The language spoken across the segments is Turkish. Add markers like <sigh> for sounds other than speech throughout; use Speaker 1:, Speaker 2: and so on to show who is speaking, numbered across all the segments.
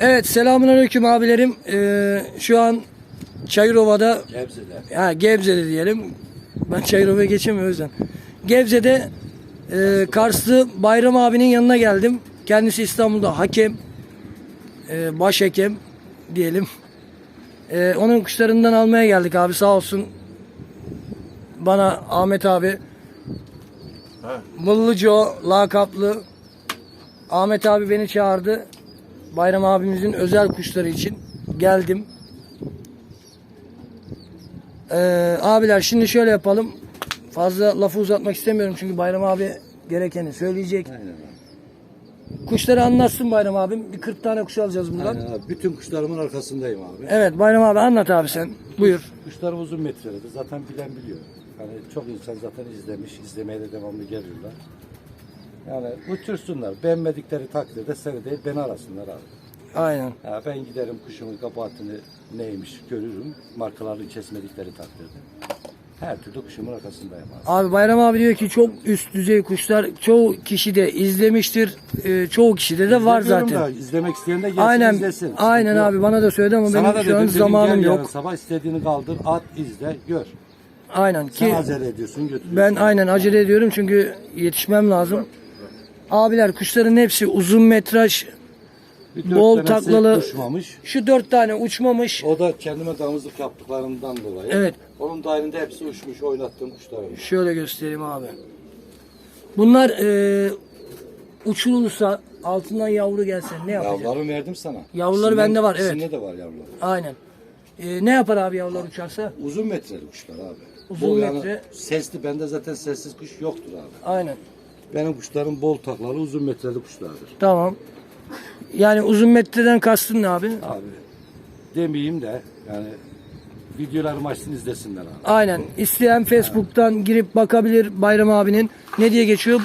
Speaker 1: Evet selamünaleyküm abilerim. Ee, şu an Çayırova'da
Speaker 2: Gebze'de.
Speaker 1: ha, Gebze'de diyelim. Ben Çayırova'ya geçemiyorum o yüzden. Gebze'de e, Karslı Bayram abinin yanına geldim. Kendisi İstanbul'da hakem, e, başhakem diyelim. E, onun kuşlarından almaya geldik abi sağ olsun. Bana Ahmet abi. Mıllıco lakaplı Ahmet abi beni çağırdı. Bayram abimizin özel kuşları için geldim. Ee, abiler şimdi şöyle yapalım. Fazla lafı uzatmak istemiyorum çünkü Bayram abi gerekeni söyleyecek.
Speaker 2: Aynen abi.
Speaker 1: Kuşları anlatsın Bayram abim. Bir 40 tane kuş alacağız bundan.
Speaker 2: Aynen abi. Bütün kuşlarımın arkasındayım abi.
Speaker 1: Evet Bayram abi anlat abi sen. Buyur.
Speaker 2: Kuşlarım uzun metrelerde. Zaten bilen biliyor. Yani çok insan zaten izlemiş. izlemeye de devamlı geliyorlar. Yani uçursunlar. Beğenmedikleri takdirde seni değil beni arasınlar abi.
Speaker 1: Aynen.
Speaker 2: Ya ben giderim kuşumun kabahatini neymiş görürüm. Markalarını kesmedikleri takdirde. Her türlü kuşumun arkasındayım abi.
Speaker 1: Abi Bayram abi diyor ki çok üst düzey kuşlar çoğu kişi de izlemiştir. Ee, çoğu kişide de var
Speaker 2: İzlemiyorum
Speaker 1: zaten.
Speaker 2: Da, izlemek isteyen de gelsin
Speaker 1: Aynen.
Speaker 2: izlesin.
Speaker 1: Aynen abi bana da söyledi ama
Speaker 2: Sana da
Speaker 1: benim şu an
Speaker 2: dedim, dedim,
Speaker 1: zamanım
Speaker 2: gel yarın
Speaker 1: yok.
Speaker 2: Sabah istediğini kaldır, at, izle, gör.
Speaker 1: Aynen
Speaker 2: Sen
Speaker 1: ki
Speaker 2: acele ediyorsun, götürüyorsun.
Speaker 1: ben aynen acele ediyorum çünkü yetişmem lazım. Abiler kuşların hepsi uzun metraj.
Speaker 2: Bir dört
Speaker 1: bol
Speaker 2: tanesi
Speaker 1: taklalı-
Speaker 2: uçmamış.
Speaker 1: Şu dört tane uçmamış.
Speaker 2: O da kendime damızlık yaptıklarından dolayı.
Speaker 1: Evet.
Speaker 2: Onun dahilinde hepsi uçmuş, oynattığım kuşlarım.
Speaker 1: Şöyle göstereyim abi. Bunlar e, uçurulursa altından yavru gelse ne yapacak?
Speaker 2: Yavrularımı verdim sana.
Speaker 1: Yavruları bende var, evet.
Speaker 2: ikisinde de var yavrular.
Speaker 1: Aynen. E, ne yapar abi yavrular uçarsa?
Speaker 2: Uzun metreli kuşlar abi.
Speaker 1: Uzun metre.
Speaker 2: sesli, bende zaten sessiz kuş yoktur abi.
Speaker 1: Aynen.
Speaker 2: Benim kuşlarım bol taklalı, uzun metreli kuşlardır.
Speaker 1: Tamam. Yani uzun metreden kastın ne abi?
Speaker 2: Abi demeyeyim de yani videolarımı açsın izlesinler abi.
Speaker 1: Aynen. İsteyen Facebook'tan girip bakabilir Bayram abinin. Ne diye geçiyor?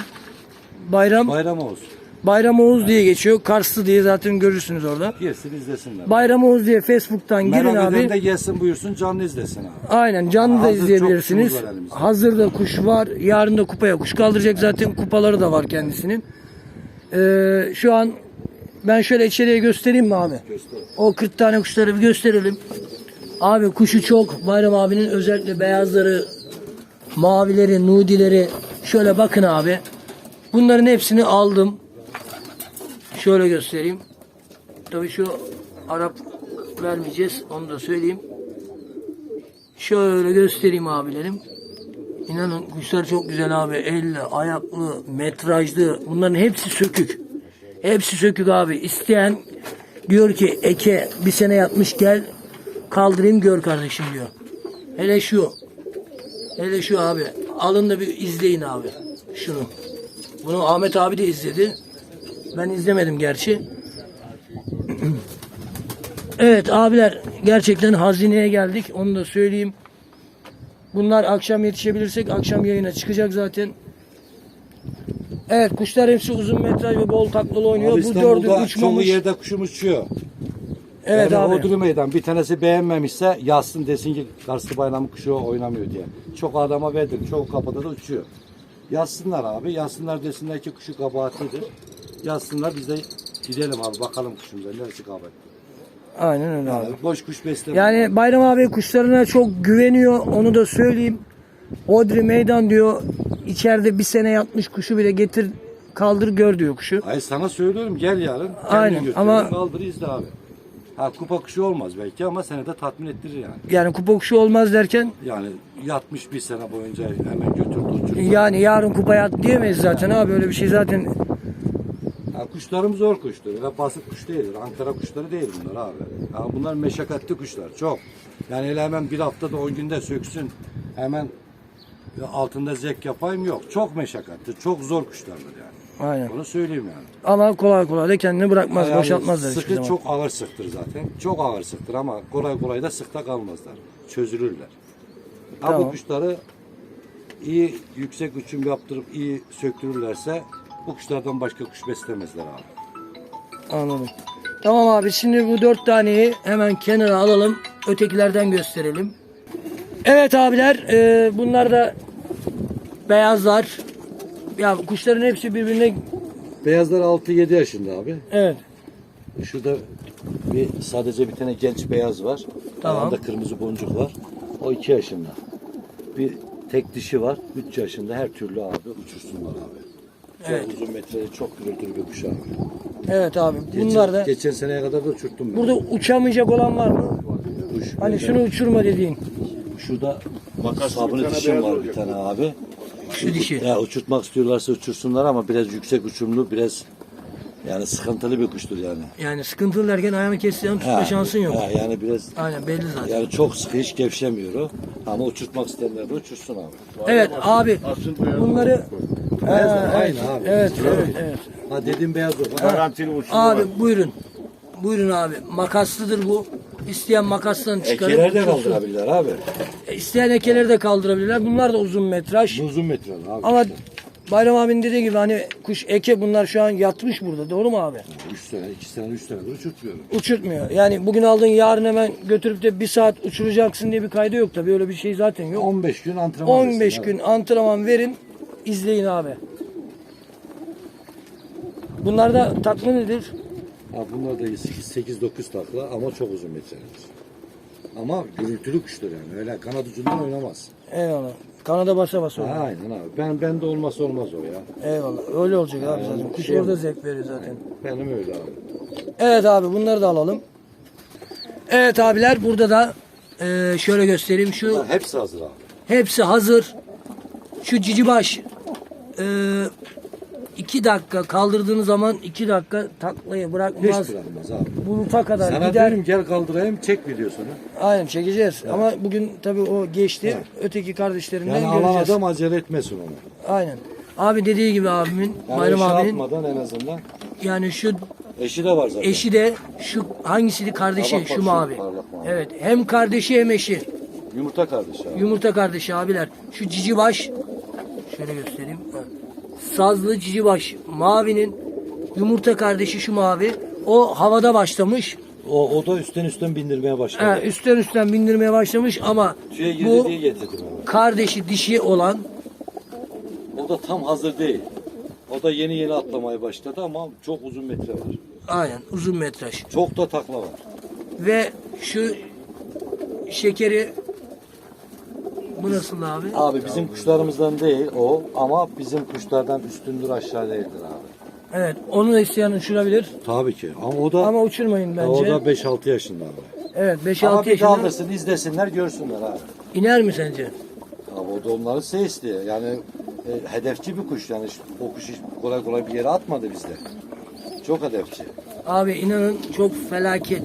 Speaker 1: Bayram
Speaker 2: Bayram olsun.
Speaker 1: Bayram Oğuz diye geçiyor. Karslı diye zaten görürsünüz orada.
Speaker 2: Gelsin izlesinler.
Speaker 1: Bayram Oğuz diye Facebook'tan girin
Speaker 2: Merak eden
Speaker 1: abi.
Speaker 2: de gelsin buyursun canlı izlesin abi.
Speaker 1: Aynen canlı da
Speaker 2: Hazır çok
Speaker 1: izleyebilirsiniz.
Speaker 2: kuşumuz var elimizde.
Speaker 1: Hazırda kuş var. Yarın da kupaya kuş kaldıracak zaten kupaları da var kendisinin. Ee, şu an ben şöyle içeriye göstereyim mi abi?
Speaker 2: Göster.
Speaker 1: O 40 tane kuşları bir gösterelim. Abi kuşu çok. Bayram abinin özellikle beyazları, mavileri, nudileri. Şöyle bakın abi. Bunların hepsini aldım. Şöyle göstereyim. Tabii şu Arap vermeyeceğiz. Onu da söyleyeyim. Şöyle göstereyim abilerim. İnanın kuşlar çok güzel abi. Elle, ayaklı, metrajlı. Bunların hepsi sökük. Hepsi sökük abi. İsteyen diyor ki Eke bir sene yatmış gel kaldırayım gör kardeşim diyor. Hele şu. Hele şu abi. Alın da bir izleyin abi. Şunu. Bunu Ahmet abi de izledi. Ben izlemedim gerçi. Evet abiler gerçekten hazineye geldik. Onu da söyleyeyim. Bunlar akşam yetişebilirsek akşam yayına çıkacak zaten. Evet kuşlar hepsi uzun metraj ve bol taklalı oynuyor.
Speaker 2: Abi
Speaker 1: Bu dördü
Speaker 2: İstanbul'da çoğu
Speaker 1: uçmamış.
Speaker 2: yerde kuşum uçuyor.
Speaker 1: Evet
Speaker 2: yani
Speaker 1: abi.
Speaker 2: Odri meydan bir tanesi beğenmemişse yazsın desin ki Karslı Bayramı kuşu oynamıyor diye. Çok adama verdim. Çoğu kapıda da uçuyor. Yazsınlar abi. Yazsınlar desinler ki kuşu kabahatidir. Yazsınlar biz de gidelim abi bakalım kuşumuza neresi kabahat.
Speaker 1: Aynen öyle abi.
Speaker 2: Yani boş kuş besleme.
Speaker 1: Yani Bayram abi kuşlarına çok güveniyor. Onu da söyleyeyim. Odri meydan diyor. İçeride bir sene yatmış kuşu bile getir kaldır gör diyor kuşu.
Speaker 2: Hayır sana söylüyorum gel yarın.
Speaker 1: Aynen, ama-
Speaker 2: Kaldır izle abi. Ha kupa kuşu olmaz belki ama seni de tatmin ettirir yani.
Speaker 1: Yani kupa kuşu olmaz derken
Speaker 2: Yani yatmış bir sene boyunca hemen götürdü uçurdu.
Speaker 1: yani yarın kupa yat diyemeyiz zaten abi öyle bir şey zaten
Speaker 2: Ya kuşlarım zor kuştur. Öyle basit kuş değildir. Ankara kuşları değil bunlar abi. Ya bunlar meşakkatli kuşlar. Çok. Yani öyle hemen bir haftada 10 günde söksün. Hemen altında zek yapayım yok. Çok meşakkatli. Çok zor kuşlardır yani.
Speaker 1: aynen.
Speaker 2: Bunu söyleyeyim yani.
Speaker 1: Ama kolay kolay da kendini bırakmaz,
Speaker 2: Yani
Speaker 1: boşaltmazlar
Speaker 2: Sıkı çok ağır sıktır zaten. Çok ağır sıktır ama kolay kolay da sıkta kalmazlar. Çözülürler. Ha
Speaker 1: Tamam.
Speaker 2: bu kuşları iyi yüksek uçum yaptırıp iyi söktürürlerse bu kuşlardan başka kuş beslemezler abi.
Speaker 1: Anladım. Tamam abi şimdi bu dört taneyi hemen kenara alalım. Ötekilerden gösterelim. Evet abiler e, bunlar da beyazlar. Ya kuşların hepsi birbirine
Speaker 2: Beyazlar 6-7 yaşında abi.
Speaker 1: evet
Speaker 2: Şurada bir sadece bir tane genç beyaz var.
Speaker 1: Tamam.
Speaker 2: Ayağında kırmızı boncuk var. O iki yaşında. Bir tek dişi var. Üç yaşında her türlü abi uçursunlar abi.
Speaker 1: Evet.
Speaker 2: Çok uzun metreli çok gürültülü bir kuş abi.
Speaker 1: Evet abi.
Speaker 2: Geçen,
Speaker 1: Bunlar da
Speaker 2: geçen seneye kadar da uçurttum ben.
Speaker 1: burada uçamayacak olan var mı?
Speaker 2: kuş.
Speaker 1: Hani şunu uçurma dediğin.
Speaker 2: Şurada sabunu dişim var bir tane abi.
Speaker 1: Şu dişi.
Speaker 2: Ya uçurtmak istiyorlarsa uçursunlar ama biraz yüksek uçumlu biraz yani sıkıntılı bir kuştur yani.
Speaker 1: Yani sıkıntılı derken ayağını kestiğin tutma
Speaker 2: Ha,
Speaker 1: şansın yok.
Speaker 2: ha, yani biraz
Speaker 1: Aynen belli zaten.
Speaker 2: yani çok sıkı hiç gevşemiyor o. Ama uçurtmak isteyenler de uçursun abi.
Speaker 1: Evet abi. Bunları
Speaker 2: Beyaz
Speaker 1: evet,
Speaker 2: aynı abi.
Speaker 1: evet, evet, evet.
Speaker 2: Ha dedim beyaz o.
Speaker 3: Garantili uçumu
Speaker 1: Abi
Speaker 3: var.
Speaker 1: buyurun. Buyurun abi. Makaslıdır bu. İsteyen makastan çıkarıp
Speaker 2: Ekeler de
Speaker 1: uçursun.
Speaker 2: kaldırabilirler abi.
Speaker 1: E, İsteyen ekeleri de kaldırabilirler. Bunlar da uzun metraj.
Speaker 2: Uzun metreli abi.
Speaker 1: Ama Bayram abinin dediği gibi hani kuş eke bunlar şu an yatmış burada. Doğru mu abi?
Speaker 2: 3 sene, 2 sene, 3 senedir uçurtmuyorum.
Speaker 1: Uçurtmuyor. Yani bugün aldın yarın hemen götürüp de bir saat uçuracaksın diye bir kaydı yok tabii. Öyle bir şey zaten yok.
Speaker 2: 15 gün antrenman
Speaker 1: 15
Speaker 2: versin
Speaker 1: gün antrenman verin. İzleyin abi. Bunlar da takma nedir?
Speaker 2: Ha, bunlar da 8-9 takla ama çok uzun metrelidir. Ama gürültülü kuştur yani. Öyle kanat ucundan oynamaz.
Speaker 1: Eyvallah. Kanada basa basa. Oynuyor.
Speaker 2: aynen abi. Ben bende olmazsa olmaz o ya.
Speaker 1: Eyvallah. Öyle olacak abi zaten. Kuş
Speaker 2: şey-
Speaker 1: orada zevk veriyor zaten.
Speaker 2: Benim öyle abi.
Speaker 1: Evet abi bunları da alalım. Evet abiler burada da eee, şöyle göstereyim. Şu
Speaker 2: hepsi hazır abi.
Speaker 1: hepsi hazır. Şu cicibaş eee iki dakika kaldırdığınız zaman iki dakika taklayı
Speaker 2: Hiç
Speaker 1: bırakmaz.
Speaker 2: bırakmaz abi.
Speaker 1: Buluta kadar
Speaker 2: Sana
Speaker 1: gider.
Speaker 2: diyorum gel kaldırayım çek videosunu.
Speaker 1: Aynen çekeceğiz. Ama bugün tabii o geçti. Öteki kardeşlerinden
Speaker 2: Yani alan
Speaker 1: göreceğiz.
Speaker 2: adam acele etmesin onu.
Speaker 1: Aynen. Abi dediği gibi abimin,
Speaker 2: Yani
Speaker 1: Bayram
Speaker 2: eşi
Speaker 1: abinin
Speaker 2: atmadan en azından.
Speaker 1: yani şu
Speaker 2: Eşi de var zaten.
Speaker 1: eşi de şu hangisiydi kardeşi
Speaker 2: bak, bak,
Speaker 1: şu
Speaker 2: parlak mavi.
Speaker 1: Evet hem kardeşi hem eşi.
Speaker 2: Yumurta kardeşi abi.
Speaker 1: Yumurta kardeşi abiler. Şu cici baş şöyle göstereyim. Ha. Sazlı cici baş mavinin yumurta kardeşi şu mavi. O havada başlamış.
Speaker 2: O, o da üstten üstten bindirmeye başladı.
Speaker 1: Ha, üstten üstten bindirmeye başlamış ama
Speaker 2: Tüye girdi
Speaker 1: bu
Speaker 2: diye getirdim onu.
Speaker 1: kardeşi dişi olan
Speaker 2: O da tam hazır değil. O da yeni yeni atlamaya başladı ama çok uzun metre var.
Speaker 1: aynen uzun metraj.
Speaker 2: Çok da takla var.
Speaker 1: Ve şu şekeri bu nasıl abi?
Speaker 2: Abi bizim kuşlarımızdan değil o ama bizim kuşlardan üstündür aşağı değildir abi.
Speaker 1: Evet onu da isteyen uçurabilir.
Speaker 2: Tabii ki ama o da
Speaker 1: Ama uçurmayın bence.
Speaker 2: o da 5-6 yaşında abi.
Speaker 1: Evet
Speaker 2: Ama
Speaker 1: 5-6
Speaker 2: bir
Speaker 1: yaşında
Speaker 2: kaldırsın izlesinler görsünler abi.
Speaker 1: iner mi sence?
Speaker 2: Abi o da onları sesli. Yani e, hedefçi bir kuş yani o kuş hiç kolay kolay bir yere atmadı bizde. Çok hedefçi.
Speaker 1: Abi inanın çok felaket.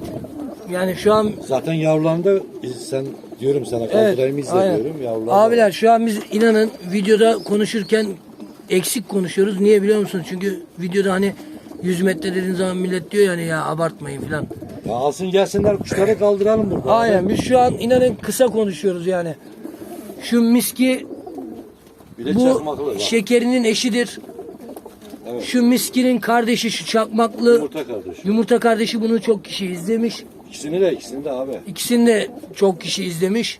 Speaker 1: Yani şu an
Speaker 2: Zaten yavrularında sen diyorum sana kaldırayım izle
Speaker 1: aynen.
Speaker 2: diyorum. Yavrular
Speaker 1: Abiler şu an biz inanın videoda konuşurken eksik konuşuyoruz. Niye biliyor musun? Çünkü videoda hani 100 metre dediğin zaman millet diyor yani ya abartmayın falan.
Speaker 2: Ya alsın gelsinler kuşları kaldıralım burada.
Speaker 1: Aynen biz şu an inanın kısa konuşuyoruz yani. Şu miski
Speaker 2: Bir de
Speaker 1: bu
Speaker 2: çakmaklı bak.
Speaker 1: şekerinin eşidir.
Speaker 2: Evet.
Speaker 1: Şu miskinin kardeşi şu çakmaklı
Speaker 2: Yumurta kardeşi.
Speaker 1: yumurta kardeşi bunu çok kişi izlemiş.
Speaker 2: İkisini de ikisini de abi.
Speaker 1: İkisini de çok kişi izlemiş.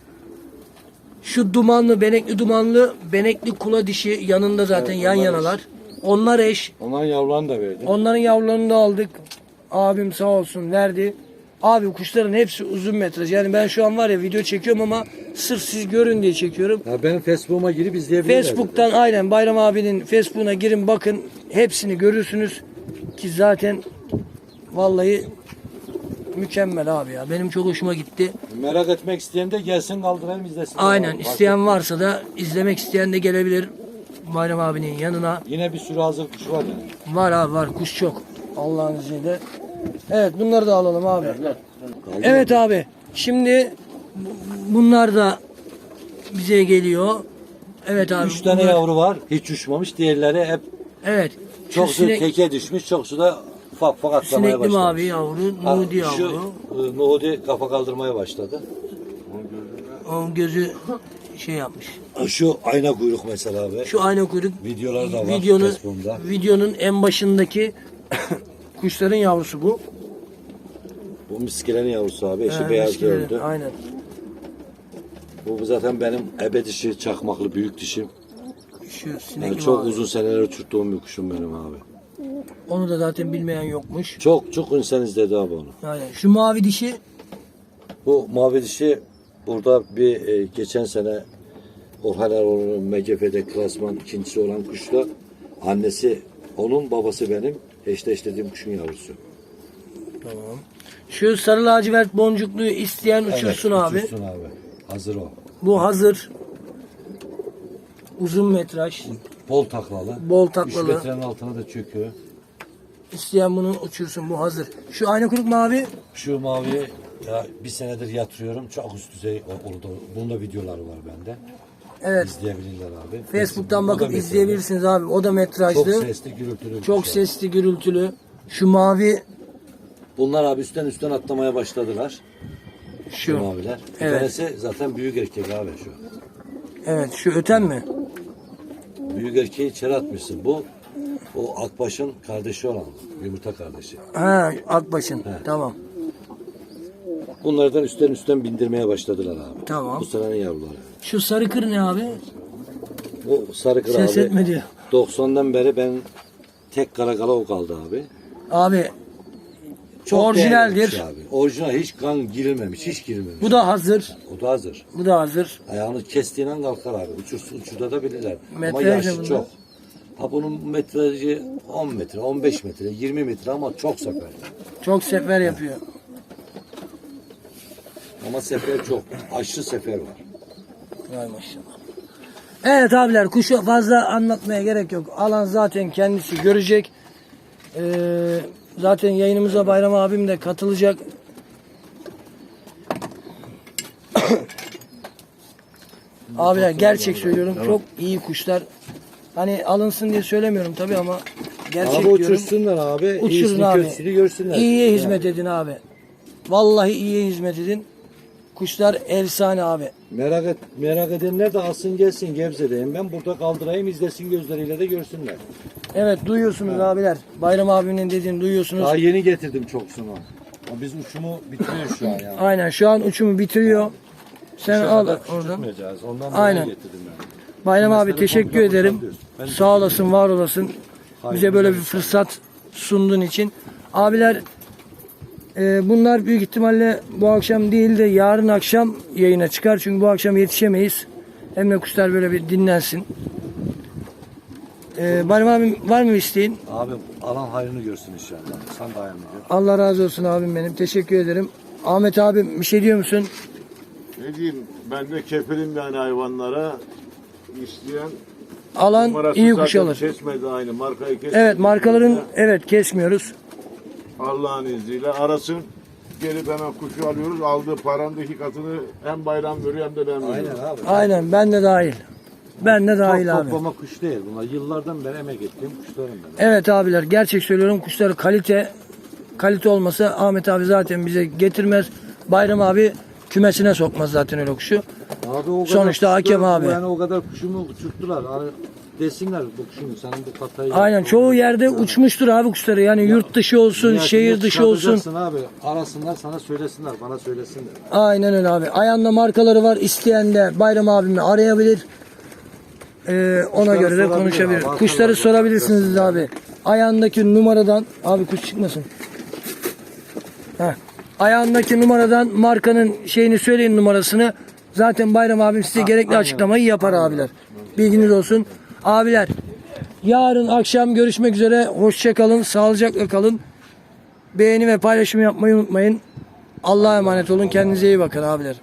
Speaker 1: Şu dumanlı, benekli dumanlı, benekli kula dişi yanında zaten yan
Speaker 2: onlar
Speaker 1: yanalar. Onlar eş.
Speaker 2: Onların yavrularını da verdim.
Speaker 1: Onların yavrularını da aldık. Abim sağ olsun verdi. Abi kuşların hepsi uzun metraj. Yani ben şu an var ya video çekiyorum ama sırf siz görün diye çekiyorum.
Speaker 2: Ya benim Facebook'uma girip izleyebilirler.
Speaker 1: Facebook'tan aynen Bayram abinin Facebook'una girin bakın. Hepsini görürsünüz. Ki zaten vallahi mükemmel abi ya. Benim çok hoşuma gitti.
Speaker 2: Merak etmek isteyen de gelsin kaldırayım izlesin.
Speaker 1: Aynen
Speaker 2: Abi,
Speaker 1: isteyen varsa da izlemek isteyen de gelebilir Bayram abinin yanına.
Speaker 2: Yine bir sürü hazır kuş var yani.
Speaker 1: Var abi var kuş çok Allah'ın izniyle. Evet bunları da alalım abi. Evet abi şimdi bu- bunlar da bize geliyor. Evet abi.
Speaker 2: Üç tane
Speaker 1: bunlar-
Speaker 2: yavru var. Hiç uçmamış. Diğerleri hep
Speaker 1: Evet. Şu
Speaker 2: çok
Speaker 1: sinek,
Speaker 2: teke düşmüş. Çoksu da ufak ufak atlamaya
Speaker 1: sinekli
Speaker 2: başladı.
Speaker 1: mavi yavru,
Speaker 2: Ha,
Speaker 1: nudi yavru.
Speaker 2: E, Nuhudi kafa kaldırmaya başladı.
Speaker 1: Onun gözü şey yapmış.
Speaker 2: Şu ayna kuyruk mesela abi.
Speaker 1: Şu ayna kuyruk
Speaker 2: Videolar da var
Speaker 1: videonun,
Speaker 2: Facebook'ta.
Speaker 1: videonun en başındaki <coughs> kuşların yavrusu bu.
Speaker 2: Bu miskilerin yavrusu abi. Eşi
Speaker 1: Ha,
Speaker 2: beyaz
Speaker 1: miskileri,
Speaker 2: gördü.
Speaker 1: Aynen.
Speaker 2: Bu zaten benim ebe dişi, çakmaklı büyük dişim.
Speaker 1: Şu sinekli
Speaker 2: Yani çok
Speaker 1: mavi.
Speaker 2: uzun seneler uçurttuğum bir kuşum benim abi.
Speaker 1: Onu da zaten bilmeyen yokmuş.
Speaker 2: Çok çok insan izledi abi onu.
Speaker 1: Aynen. Şu mavi dişi
Speaker 2: Bu mavi dişi burada bir e, geçen sene Orhan Erol'un MGF'de klasman ikincisi olan kuşta annesi onun babası benim eşleştirdiğim kuşun yavrusu.
Speaker 1: Tamam. Şu sarı lacivert boncukluyu isteyen uçursun
Speaker 2: Evet,
Speaker 1: abi.
Speaker 2: Uçursun abi. Hazır o.
Speaker 1: Bu hazır. Uzun metraj.
Speaker 2: Bol taklalı.
Speaker 1: Bol
Speaker 2: 3
Speaker 1: taklalı.
Speaker 2: metrenin altına da çöküyor.
Speaker 1: İsteyen bunu uçursun. Bu hazır. Şu ayna kuyruk mavi.
Speaker 2: Şu maviyi ya bir senedir yatırıyorum. Çok üst düzey oldu. Bunun da videoları var bende.
Speaker 1: Evet.
Speaker 2: İzleyebilirler abi.
Speaker 1: Facebook'tan
Speaker 2: da
Speaker 1: bakıp
Speaker 2: mesela
Speaker 1: izleyebilirsiniz abi. O da metrajlı.
Speaker 2: Çok sesli gürültülü. bir
Speaker 1: Çok
Speaker 2: kuş.
Speaker 1: sesli, gürültülü. Şu mavi
Speaker 2: Bunlar abi üstten üstten atlamaya başladılar. Şu
Speaker 1: şu.
Speaker 2: maviler. Bir
Speaker 1: Evet.
Speaker 2: tanesi zaten büyük erkek abi şu.
Speaker 1: Evet, şu öten mi?
Speaker 2: Büyük erkeği içeri atmışsın. Bu o Akbaş'ın kardeşi olan. Yumurta kardeşi.
Speaker 1: Ha, Akbaş'ın. Tamam.
Speaker 2: Bunlardan üstten üstten bindirmeye başladılar abi.
Speaker 1: Tamam.
Speaker 2: Bu senenin yavruları.
Speaker 1: Şu sarı kır ne abi?
Speaker 2: Bu sarı kır
Speaker 1: Ses
Speaker 2: abi.
Speaker 1: etme diyor.
Speaker 2: 90'dan beri ben tek karakala o kaldı abi.
Speaker 1: Abi
Speaker 2: Çok
Speaker 1: Orijinaldir.
Speaker 2: değerli bir şey abi. Orijinal hiç kan girilmemiş, hiç girilmemiş.
Speaker 1: bu da hazır.
Speaker 2: O da hazır.
Speaker 1: Bu da hazır.
Speaker 2: Ayağını kestiğin an kalkar abi. Uçursun uçurda da bilirler. Ama yaşı
Speaker 1: bunlar?
Speaker 2: çok. Ha bunun metrajı 10 metre, 15 metre, 20 metre ama çok sefer.
Speaker 1: Çok sefer yapıyor.
Speaker 2: Ama sefer çok. Aşırı sefer var.
Speaker 1: Vay maşallah. Evet abiler kuşu fazla anlatmaya gerek yok. Alan zaten kendisi görecek. Ee, zaten yayınımıza Bayram abim de katılacak. <coughs> abiler gerçek söylüyorum. Çok iyi kuşlar. Hani alınsın diye söylemiyorum tabii ama gerçek
Speaker 2: abi
Speaker 1: diyorum.
Speaker 2: uçursunlar abi.
Speaker 1: Uçurun abi.
Speaker 2: kötüsünü görsünler.
Speaker 1: İyiye hizmet edin abi. Vallahi iyiye hizmet edin. Kuşlar efsane abi.
Speaker 2: Merak et, merak edenler de alsın gelsin Gebze'deyim. Ben burada kaldırayım izlesin gözleriyle de görsünler.
Speaker 1: Evet duyuyorsunuz abiler. Bayram abinin dediğini duyuyorsunuz.
Speaker 2: Daha yeni getirdim çoksunu. Biz uçumu bitiriyoruz şu an yani.
Speaker 1: Aynen şu an uçumu bitiriyor. Sen al oradan.
Speaker 2: Ondan
Speaker 1: Aynen.
Speaker 2: getirdim yani.
Speaker 1: Bayram abi teşekkür ederim. Sağ olasın, var olasın. Bize böyle bir fırsat sunduğun için. Abiler e, bunlar büyük ihtimalle bu akşam değil de yarın akşam yayına çıkar. Çünkü bu akşam yetişemeyiz. Hem de kuşlar böyle bir dinlensin. E, Bayram abim var mı isteğin?
Speaker 2: Abi alan hayrını görsün inşallah. Sen de hayrını gör.
Speaker 1: Allah razı olsun abim benim. Teşekkür ederim. Ahmet abim bir şey diyor musun?
Speaker 3: Ne diyeyim ben de kefilim yani hayvanlara isteyen
Speaker 1: Alan iyi kuş alır.
Speaker 3: kesmedi aynı markayı kesmedi.
Speaker 1: Evet markaların evet kesmiyoruz.
Speaker 3: Allah'ın izniyle arasın gelip hemen kuşu alıyoruz aldığı paranın iki katını hem bayram veriyor hem de ben veriyorum.
Speaker 2: Aynen abi.
Speaker 1: Aynen ben de dahil. Ben de dahil
Speaker 2: Çok
Speaker 1: abi.
Speaker 2: toplama kuş değil bunlar. Yıllardan beri emek ettiğim kuşlarım ben.
Speaker 1: Evet abiler gerçek söylüyorum kuşları kalite kalite olmasa Ahmet abi zaten bize getirmez. Bayram abi kümesine sokmaz zaten öyle kuşu.
Speaker 2: Abi o
Speaker 1: Sonuçta hakem abi.
Speaker 2: Yani o kadar kuşumu uçurttular. Hani desinler bu kuşun senin bu katayı.
Speaker 1: Aynen çoğu yerde uçmuştur abi kuşları. Yani yurt dışı olsun,
Speaker 2: Nihayetinde
Speaker 1: şehir dışı olsun.
Speaker 2: çıkartacaksın abi. Arasınlar sana söylesinler. Bana söylesinler.
Speaker 1: Aynen öyle abi. Ayağında markaları var. İsteyen de Bayram abimi arayabilir. Ee, ona
Speaker 2: Kuşları
Speaker 1: göre de
Speaker 2: sorabilir
Speaker 1: konuşabilir.
Speaker 2: abi,
Speaker 1: Kuşları
Speaker 2: arkalarına
Speaker 1: sorabilirsiniz abi. Ayağındaki numaradan abi kuş çıkmasın. Heh. Ayağındaki numaradan markanın şeyini söyleyin numarasını. Zaten Bayram abim size gerekli açıklamayı yapar abiler. Bilginiz olsun. Abiler yarın akşam görüşmek üzere. Hoşça kalın. Sağlıcakla kalın. Beğeni ve paylaşım yapmayı unutmayın. Allah'a emanet olun. Kendinize iyi bakın abiler.